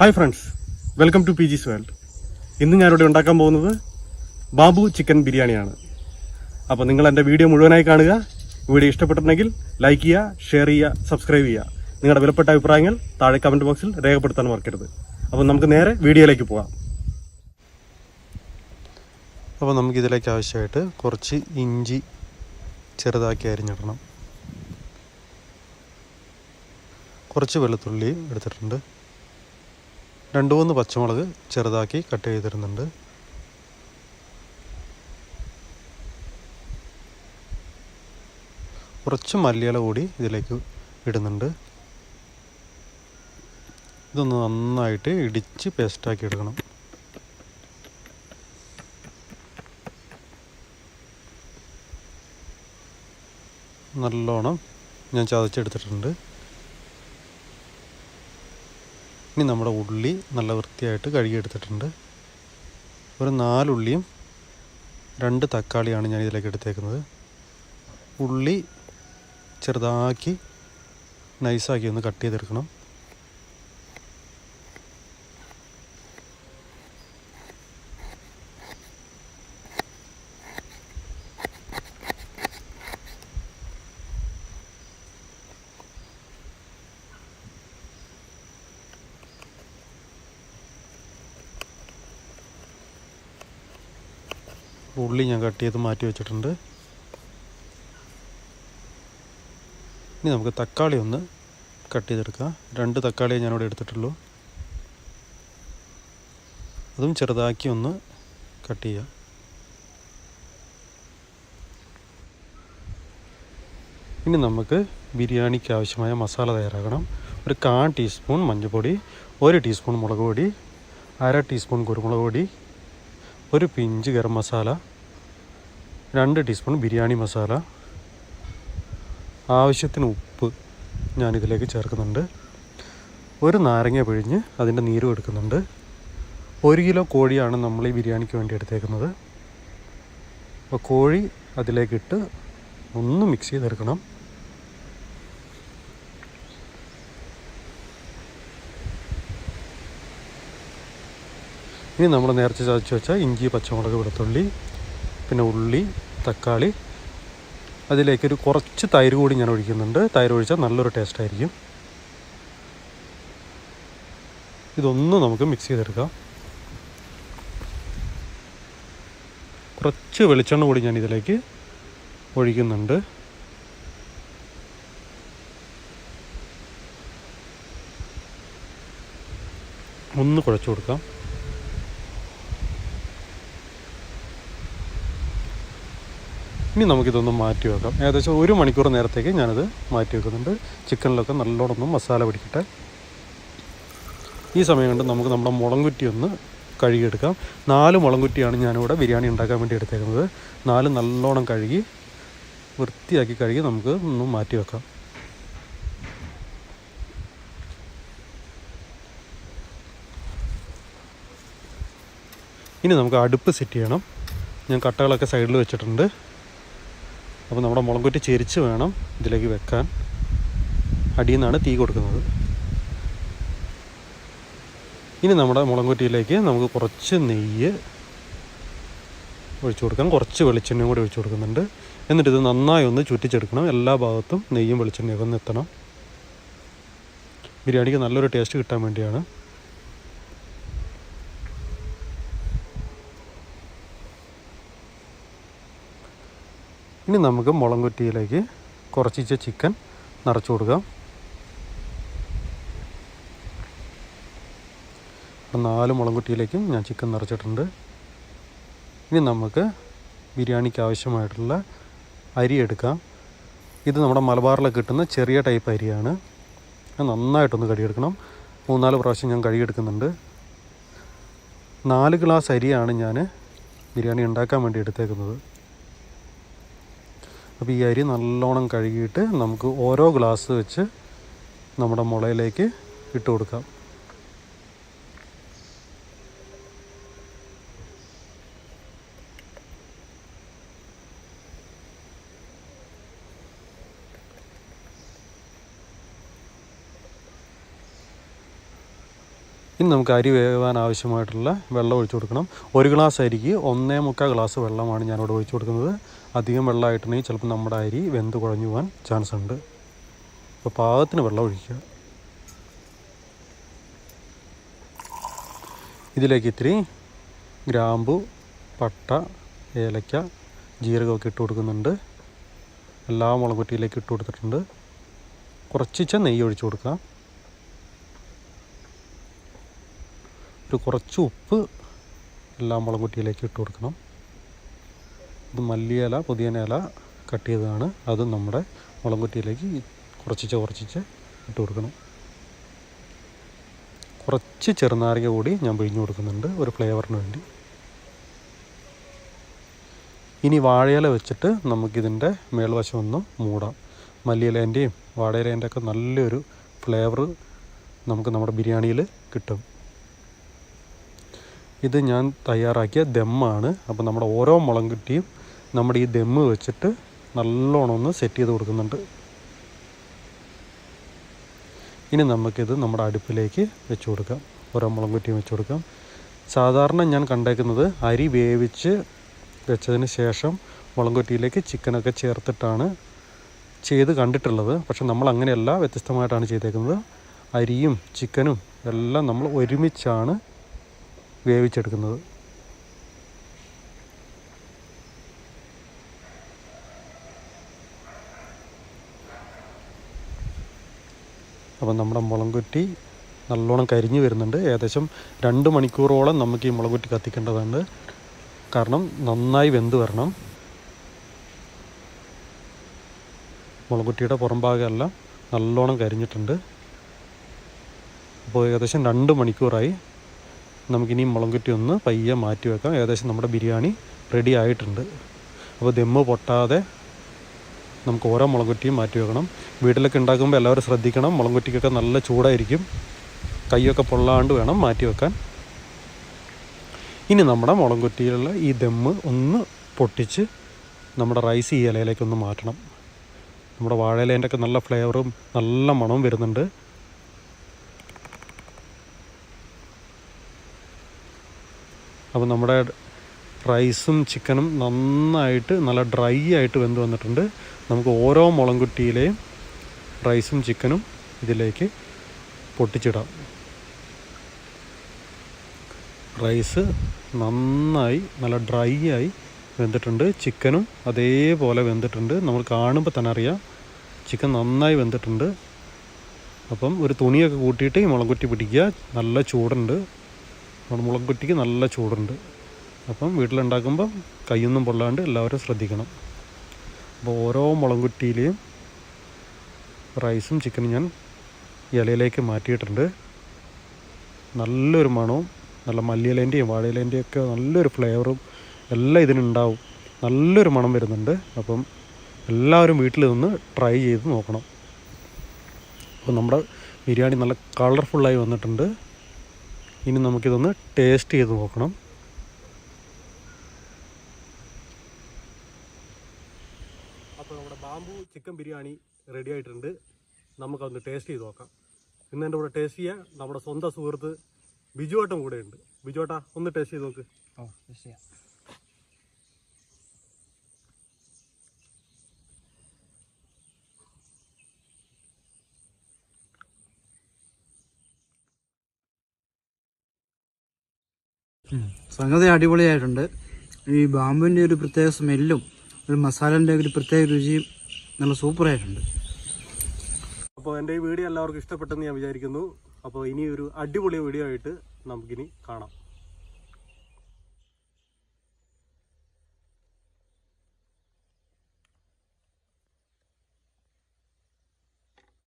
Hi friends welcome to P G's world ഇന്ന് ഞാനിവിടെ ഉണ്ടാക്കാൻ പോകുന്നത് ബാബു ചിക്കൻ ബിരിയാണിയാണ്. അപ്പോൾ നിങ്ങൾ എന്റെ വീഡിയോ മുഴുവനായി കാണുക. വീഡിയോ ഇഷ്ടപ്പെട്ടിട്ടുണ്ടെങ്കിൽ ലൈക്ക് ചെയ്യുക ഷെയർ ചെയ്യുക സബ്സ്ക്രൈബ് ചെയ്യുക. നിങ്ങളുടെ വിലപ്പെട്ട അഭിപ്രായങ്ങൾ താഴെ കമന്റ് ബോക്സിൽ രേഖപ്പെടുത്താൻ മറക്കരുത്. അപ്പോൾ നമുക്ക് നേരെ വീഡിയോയിലേക്ക് പോകാം. അപ്പോൾ നമുക്കിതിലേക്ക് ആവശ്യമായിട്ട് കുറച്ച് ഇഞ്ചി ചെറുതാക്കി അരിഞ്ഞിടണം. കുറച്ച് വെളുത്തുള്ളി എടുത്തിട്ടുണ്ട്. രണ്ട് മൂന്ന് പച്ചമുളക് ചെറുതാക്കി കട്ട് ചെയ്തിരുന്നുണ്ട് കുറച്ച് മല്ലിയില കൂടി ഇതിലേക്ക് ഇടുന്നുണ്ട്. ഇതൊന്ന് നന്നായിട്ട് ഇടിച്ച് പേസ്റ്റാക്കി എടുക്കണം. നല്ലോണം ഞാൻ ചതച്ചെടുത്തിട്ടുണ്ട്. ഇനി നമ്മുടെ ഉള്ളി നല്ല വൃത്തിയായിട്ട് കഴുകിയെടുത്തിട്ടുണ്ട്. ഒരു നാലുള്ളിയും രണ്ട് തക്കാളിയാണ് ഞാൻ ഇതിലേക്ക് എടുത്തേക്കുന്നത്. ഉള്ളി ചെറുതാക്കി നൈസാക്കി ഒന്ന് കട്ട് ചെയ്തെടുക്കണം. ഉള്ളി ഞാൻ കട്ട് ചെയ്ത് മാറ്റി വെച്ചിട്ടുണ്ട്. ഇനി നമുക്ക് തക്കാളി ഒന്ന് കട്ട് ചെയ്തെടുക്കാം. രണ്ട് തക്കാളിയെ ഞാനിവിടെ എടുത്തിട്ടുള്ളൂ. അതും ചെറുതാക്കി ഒന്ന് കട്ട് ചെയ്യാം. ഇനി നമുക്ക് ബിരിയാണിക്ക് ആവശ്യമായ മസാല തയ്യാറാക്കണം. ഒരു കാ ടീസ്പൂൺ മഞ്ഞൾപ്പൊടി ഒരു ടീസ്പൂൺ മുളക് പൊടി അര ടീസ്പൂൺ കുരുമുളക് പൊടി ഒരു പിഞ്ച് ഗരം മസാല രണ്ട് ടീസ്പൂൺ ബിരിയാണി മസാല ആവശ്യത്തിന് ഉപ്പ് ഞാനിതിലേക്ക് ചേർക്കുന്നുണ്ട്. ഒരു നാരങ്ങ പിഴിഞ്ഞ് അതിന്റെ നീരും എടുക്കുന്നുണ്ട്. ഒരു കിലോ കോഴിയാണ് നമ്മൾ ഈ ബിരിയാണിക്ക് വേണ്ടി എടുത്തേക്കുന്നത്. അപ്പോൾ കോഴി അതിലേക്കിട്ട് ഒന്ന് മിക്സ് ചെയ്തെടുക്കണം. ഇനി നമ്മൾ നേരത്തെ ചതച്ച് വെച്ച ഇഞ്ചി പച്ചമുളക് വെളുത്തുള്ളി പിന്നെ ഉള്ളി തക്കാളി. അതിലേക്കൊരു കുറച്ച് തൈര് കൂടി ഞാൻ ഒഴിക്കുന്നുണ്ട്. തൈര് ഒഴിച്ചാൽ നല്ലൊരു ടേസ്റ്റ് ആയിരിക്കും. ഇതൊന്ന് നമുക്ക് മിക്സ് ചെയ്തെടുക്കാം. കുറച്ച് വെളിച്ചെണ്ണ കൂടി ഞാൻ ഇതിലേക്ക് ഒഴിക്കുന്നുണ്ട്. ഒന്ന് കുഴച്ച് കൊടുക്കാം. ഇനി നമുക്കിതൊന്ന് മാറ്റി വെക്കാം. ഏകദേശം ഒരു മണിക്കൂർ നേരത്തേക്ക് ഞാനത് മാറ്റി വെക്കുന്നുണ്ട്. ചിക്കനിലൊക്കെ നല്ലോണം മസാല പിടിക്കട്ടെ. ഈ സമയം കൊണ്ട് നമുക്ക് നമ്മുടെ മുളങ്കുറ്റി ഒന്ന് കഴുകിയെടുക്കാം. നാല് മുളങ്കുറ്റിയാണ് ഞാനിവിടെ ബിരിയാണി ഉണ്ടാക്കാൻ വേണ്ടി എടുത്തേക്കുന്നത്. നാല് നല്ലോണം കഴുകി വൃത്തിയാക്കി കഴുകി നമുക്ക് ഒന്ന് മാറ്റി വെക്കാം. ഇനി നമുക്ക് അടുപ്പ് സെറ്റ് ചെയ്യണം. ഞാൻ കട്ടകളൊക്കെ സൈഡിൽ വെച്ചിട്ടുണ്ട്. അപ്പോൾ നമ്മുടെ മുളങ്കുറ്റി ചെരിച്ച് വേണം ഇതിലേക്ക് വെക്കാൻ. അടിയിൽ നിന്നാണ് തീ കൊടുക്കുന്നത്. ഇനി നമ്മുടെ മുളങ്കുറ്റിയിലേക്ക് നമുക്ക് കുറച്ച് നെയ്യ് ഒഴിച്ചു കൊടുക്കാം. കുറച്ച് വെളിച്ചെണ്ണയും കൂടി ഒഴിച്ചു കൊടുക്കുന്നുണ്ട്. എന്നിട്ട് ഇത് നന്നായി ഒന്ന് ചുറ്റിച്ചെടുക്കണം. എല്ലാ ഭാഗത്തും നെയ്യും വെളിച്ചെണ്ണയൊക്കെ ഒന്ന് എത്തണം. ബിരിയാണിക്ക് നല്ലൊരു ടേസ്റ്റ് കിട്ടാൻ വേണ്ടിയാണ്. ഇനി നമുക്ക് മുളം മുളങ്കുറ്റിയിലേക്ക് കുറച്ചിച്ച ചിക്കൻ നിറച്ചു കൊടുക്കാം. നാല് മുളങ്കുറ്റിയിലേക്കും ഞാൻ ചിക്കൻ നിറച്ചിട്ടുണ്ട്. ഇനി നമുക്ക് ബിരിയാണിക്ക് ആവശ്യമായിട്ടുള്ള അരി എടുക്കാം. ഇത് നമ്മുടെ മലബാറിലൊക്കെ കിട്ടുന്ന ചെറിയ ടൈപ്പ് അരിയാണ്. നന്നായിട്ടൊന്ന് കഴുകിയെടുക്കണം. മൂന്നാൽ പ്രാവശ്യം ഞാൻ കഴുകിയെടുക്കുന്നുണ്ട്. നാല് ഗ്ലാസ് അരിയാണ് ഞാൻ ബിരിയാണി ഉണ്ടാക്കാൻ വേണ്ടി എടുത്തേക്കുന്നത്. അപ്പോൾ ഈ അരി നല്ലോണം കഴുകിയിട്ട് നമുക്ക് ഓരോ ഗ്ലാസ് വെച്ച് നമ്മുടെ മുളയിലേക്ക് ഇട്ട് കൊടുക്കാം. ഇനി നമുക്ക് അരി വേവാൻ ആവശ്യമായിട്ടുള്ള വെള്ളം ഒഴിച്ചു കൊടുക്കണം. ഒരു ഗ്ലാസ് അരിക്ക് ഒന്നേ മുക്കാൽ ഗ്ലാസ് വെള്ളമാണ് ഞാനിവിടെ ഒഴിച്ചു കൊടുക്കുന്നത്. അധികം വെള്ളമായിട്ടുണ്ടെങ്കിൽ ചിലപ്പോൾ നമ്മുടെ അരി വെന്ത് കുഴഞ്ഞു പോകാൻ ചാൻസ് ഉണ്ട്. അപ്പോൾ പാകത്തിന് വെള്ളം ഒഴിക്കുക. ഇതിലേക്ക് ഇത്തിരി ഗ്രാമ്പു പട്ട ഏലക്ക ജീരകമൊക്കെ ഇട്ട് കൊടുക്കുന്നുണ്ട്. എല്ലാ മുളകുറ്റിയിലേക്ക് ഇട്ട് കൊടുത്തിട്ടുണ്ട്. കുറച്ചിച്ച നെയ്യ് ഒഴിച്ചു കൊടുക്കാം. ഒരു കുറച്ച് ഉപ്പ് എല്ലാ മുളകുറ്റിയിലേക്ക് ഇട്ട് കൊടുക്കണം. ഇത് മല്ലിയില പുതിയന ഇല കട്ട് ചെയ്തതാണ്. അതും നമ്മുടെ മുളകുറ്റിയിലേക്ക് കുറച്ചിച്ച് കുറച്ചിച്ച് ഇട്ട് കൊടുക്കണം. കുറച്ച് ചെറുനാരങ്ങ കൂടി ഞാൻ പിഴിഞ്ഞു കൊടുക്കുന്നുണ്ട് ഒരു ഫ്ലേവറിന് വേണ്ടി. ഇനി വാഴയില വെച്ചിട്ട് നമുക്കിതിന്റെ മേൽവശം ഒന്ന് മൂടാം. മല്ലിയിലേന്റെയും വാഴയിലേന്റെ ഒക്കെ നല്ലൊരു ഫ്ലേവർ നമുക്ക് നമ്മുടെ ബിരിയാണിയിൽ കിട്ടും. ഇത് ഞാൻ തയ്യാറാക്കിയ ദമ്മാണ്. അപ്പോൾ നമ്മുടെ ഓരോ മുളം കിട്ടിയും നമ്മുടെ ഈ ദമ്മ് വെച്ചിട്ട് നല്ലോണം ഒന്ന് സെറ്റ് ചെയ്ത് കൊടുക്കുന്നുണ്ട്. ഇനി നമുക്കിത് നമ്മുടെ അടുപ്പിലേക്ക് വെച്ച് കൊടുക്കാം. ഓരോ മുളം കുറ്റിയും വെച്ച് കൊടുക്കാം. സാധാരണ ഞാൻ കണ്ടേക്കുന്നത് അരി വേവിച്ച് വെച്ചതിന് ശേഷം മുളം കുറ്റിയിലേക്ക് ചിക്കനൊക്കെ ചേർത്തിട്ടാണ് ചെയ്ത് കണ്ടിട്ടുള്ളത്. പക്ഷെ നമ്മൾ അങ്ങനെയല്ല വ്യത്യസ്തമായിട്ടാണ് ചെയ്തേക്കുന്നത്. അരിയും ചിക്കനും എല്ലാം നമ്മൾ ഒരുമിച്ചാണ് വേവിച്ചെടുക്കുന്നത്. അപ്പം നമ്മുടെ മുളംകുറ്റി നല്ലോണം കരിഞ്ഞു വരുന്നുണ്ട്. ഏകദേശം രണ്ട് മണിക്കൂറോളം നമുക്ക് ഈ മുളകുറ്റി കത്തിക്കേണ്ടതുണ്ട്. കാരണം നന്നായി വെന്ത് വരണം. മുളകുറ്റിയുടെ പുറം ഭാഗമെല്ലാം നല്ലോണം കരിഞ്ഞിട്ടുണ്ട്. അപ്പോൾ ഏകദേശം രണ്ട് മണിക്കൂറായി നമുക്കിനി മുളങ്കുറ്റി ഒന്ന് പയ്യെ മാറ്റി വെക്കാം. ഏകദേശം നമ്മുടെ ബിരിയാണി റെഡി ആയിട്ടുണ്ട്. അപ്പോൾ ദമ്മ് പൊട്ടാതെ നമുക്ക് ഓരോ മുളങ്കുറ്റിയും മാറ്റി വെക്കണം. വീട്ടിലൊക്കെ ഉണ്ടാക്കുമ്പോൾ എല്ലാവരും ശ്രദ്ധിക്കണം. മുളങ്കുറ്റിക്കൊക്കെ നല്ല ചൂടായിരിക്കും. കൈയൊക്കെ പൊള്ളാണ്ട് വേണം മാറ്റി വെക്കാൻ. ഇനി നമ്മുടെ മുളകുറ്റിയിലുള്ള ഈ ദമ്മ് ഒന്ന് പൊട്ടിച്ച് നമ്മുടെ റൈസ് ഈ ഇലയിലേക്കൊന്ന് മാറ്റണം. നമ്മുടെ വാഴയിലേന്റെ ഒക്കെ നല്ല ഫ്ലേവറും നല്ല മണവും വരുന്നുണ്ട്. അപ്പോൾ നമ്മുടെ റൈസും ചിക്കനും നന്നായിട്ട് നല്ല ഡ്രൈ ആയിട്ട് വെന്ത് വന്നിട്ടുണ്ട്. നമുക്ക് ഓരോ മുളംകുട്ടിയിലെയും റൈസും ചിക്കനും ഇതിലേക്ക് പൊട്ടിച്ചിടാം. റൈസ് നന്നായി നല്ല ഡ്രൈ ആയി വെന്തിട്ടുണ്ട്. ചിക്കനും അതേപോലെ വെന്തിട്ടുണ്ട്. നമ്മൾ കാണുമ്പോൾ തന്നെ അറിയാം ചിക്കൻ നന്നായി വെന്തിട്ടുണ്ട്. അപ്പം ഒരു തുണിയൊക്കെ കൂട്ടിയിട്ട് ഈ മുളകുറ്റി പിടിക്കുക. നല്ല ചൂടുണ്ട്. നമ്മുടെ മുളകുറ്റിക്ക് നല്ല ചൂടുണ്ട്. അപ്പം വീട്ടിലുണ്ടാക്കുമ്പം കൈയൊന്നും പൊള്ളാണ്ട് എല്ലാവരും ശ്രദ്ധിക്കണം. അപ്പോൾ ഓരോ മുളകുറ്റിയിലെയും റൈസും ചിക്കനും ഞാൻ ഇലയിലേക്ക് മാറ്റിയിട്ടുണ്ട്. നല്ലൊരു മണവും നല്ല മല്ലിയിലേന്റെയും വാഴയിലേന്റെയും ഒക്കെ നല്ലൊരു ഫ്ലേവറും എല്ലാം ഇതിനുണ്ടാവും. നല്ലൊരു മണം വരുന്നുണ്ട്. അപ്പം എല്ലാവരും വീട്ടിൽ നിന്ന് ട്രൈ ചെയ്ത് നോക്കണം. അപ്പോൾ നമ്മുടെ ബിരിയാണി നല്ല കളർഫുള്ളായി വന്നിട്ടുണ്ട്. ഇനി നമുക്കിതൊന്ന് ടേസ്റ്റ് ചെയ്ത് നോക്കണം. അപ്പോൾ നമ്മുടെ ബാമ്പു ചിക്കൻ ബിരിയാണി റെഡി ആയിട്ടുണ്ട്. നമുക്കതൊന്ന് ടേസ്റ്റ് ചെയ്ത് നോക്കാം. ഇന്ന് എന്റെ കൂടെ ടേസ്റ്റ് ചെയ്യാൻ നമ്മുടെ സ്വന്തം സുഹൃത്ത് ബിജുവട്ടം കൂടെ ഉണ്ട് ബിജുവട്ടാ ഒന്ന് ടേസ്റ്റ് ചെയ്ത് നോക്ക്. ഓ ടേസ്റ്റ് ചെയ്യാം. സംഗതി അടിപൊളിയായിട്ടുണ്ട്. ഈ ബാമ്പുവിന്റെ ഒരു പ്രത്യേക സ്മെല്ലും ഒരു മസാലന്റെ ഒരു പ്രത്യേക രുചിയും നല്ല സൂപ്പറായിട്ടുണ്ട്. അപ്പോൾ എന്റെ ഈ വീഡിയോ എല്ലാവർക്കും ഇഷ്ടപ്പെട്ടെന്ന് ഞാൻ വിചാരിക്കുന്നു. അപ്പോൾ ഇനി ഒരു അടിപൊളി വീഡിയോ ആയിട്ട് നമുക്കിനി കാണാം.